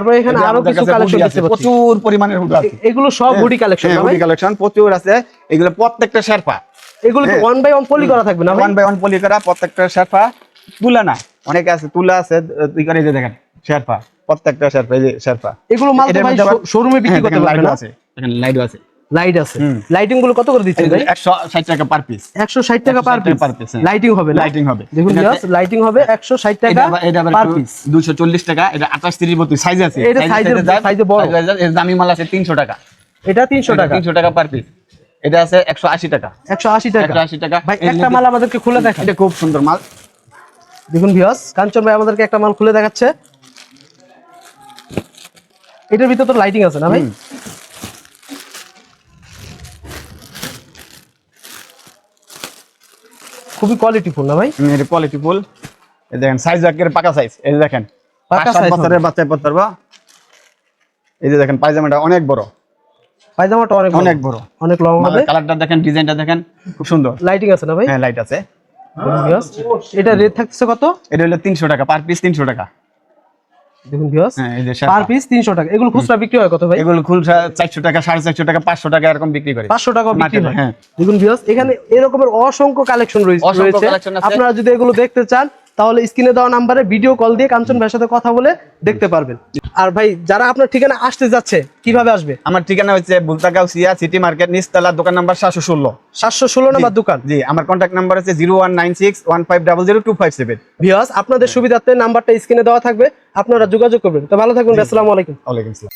তারপরে এখানে আরও কিছু কালেকশন দেখতে পাচ্ছি। প্রচুর পরিমাণের হুড আছে। এগুলো সব হুডি কালেকশন হ্যাঁ, hoodie প্রচুর আছে। এগুলো প্রত্যেকটা শেরপা। এগুলো হ্যাঁ। ওয়ান বাই ওয়ান পলি করা থাকবে না ওয়ান বাই ওয়ান পলি করা প্রত্যেকটা শেরপা। তুলা না অনেক আছে তুলা আছে তুই করে এই যে দেখেন শেরপা প্রত্যেকটা শেরপা এই যে শেরপা। এগুলো মাল তো ভাই শোরুমে বিক্রি হ্যাঁ, করতে পারবে না? আছে এখানে লাইট আছে। লাইট আছে। লাইটিংগুলো কত করে দিচ্ছেন ভাই? একশো ষাট টাকা পার পিস একশো ষাট টাকা পার পিস। লাইটিং হবে লাইটিং হবে। দেখুন ভিউয়ার্স লাইটিং হবে একশো ষাট টাকা এটা আবার- পার পিস 240 টাকা এটা 28 30 32 সাইজ আছে। এটা এ বড়। এর দামি মাল আছে 300 টাকা। এটা তিনশো টাকা। 300 টাকা পার পিস এটা আছে 180 টাকা। একশো আশি টাকা। 180 টাকা। ভাই একটা মাল আমাদেরকে খুলে দেখান। এটা খুব সুন্দর মাল। দেখুন ভিউয়ার্স কাঞ্চন ভাই আমাদেরকে একটা মাল খুলে দেখাচ্ছে। এটার ভিতরে তো লাইটিং আছে না ভাই? খুবই কোয়ালিটিফুল না ভাই? এটা কোয়ালিটি ফুল এই দেখেন সাইজ একের পাকা সাইজ এই দেখেন পাকা সাইজ বছরের বাচ্চা পড়তে বা এই যে দেখেন পায়জামাটা অনেক বড়। পায়জামাটা অনেক অনেক বড়। অনেক লং হবে। কালারটা দেখেন ডিজাইনটা দেখেন খুব সুন্দর। লাইটিং আছে না ভাই? হ্যাঁ লাইট আছে। এটা রেট থাকছে কত? এটা হলো 300 টাকা পার পিস 300 টাকা। দেখুন ভিউয়ার্স হ্যাঁ পার পিস টাকা। এগুলো খুচরা বিক্রি হয় কত ভাই? এগুলো খুলসা 400 টাকা 450 টাকা 500 টাকা এরকম বিক্রি করে। পাঁচশো টাকা বিক্রি হয়। হ্যাঁ। দেখুন ভিউয়ার্স এখানে এরকমের অসংখ্য কালেকশন রয়েছে। আপনারা যদি এগুলো দেখতে চান তাহলে স্ক্রিনে দেওয়া নাম্বারে ভিডিও কল দিয়ে কাঞ্চন ভাইয়ের সাথে কথা বলে দেখতে পারবেন। আর ভাই যারা আপনার ঠিকানা আসতে যাচ্ছে কীভাবে আসবে? আমার ঠিকানা হচ্ছে বুলতাগাঁও সিয়া সিটি মার্কেট নিচতলা দোকান নাম্বার 716 সাতশো ষোলো নাম্বার দোকান? জি আমার কন্ট্যাক্ট নাম্বার হচ্ছে zero one nine six one five double zero two five 01961500257 viewers আপনাদের সুবিধার্থে নাম্বারটা স্ক্রিনে দেওয়া থাকবে আপনারা যোগাযোগ করবেন। তো ভালো থাকবেন আসসালামু আলাইকুম। ওয়ালাইকুম আসসালাম।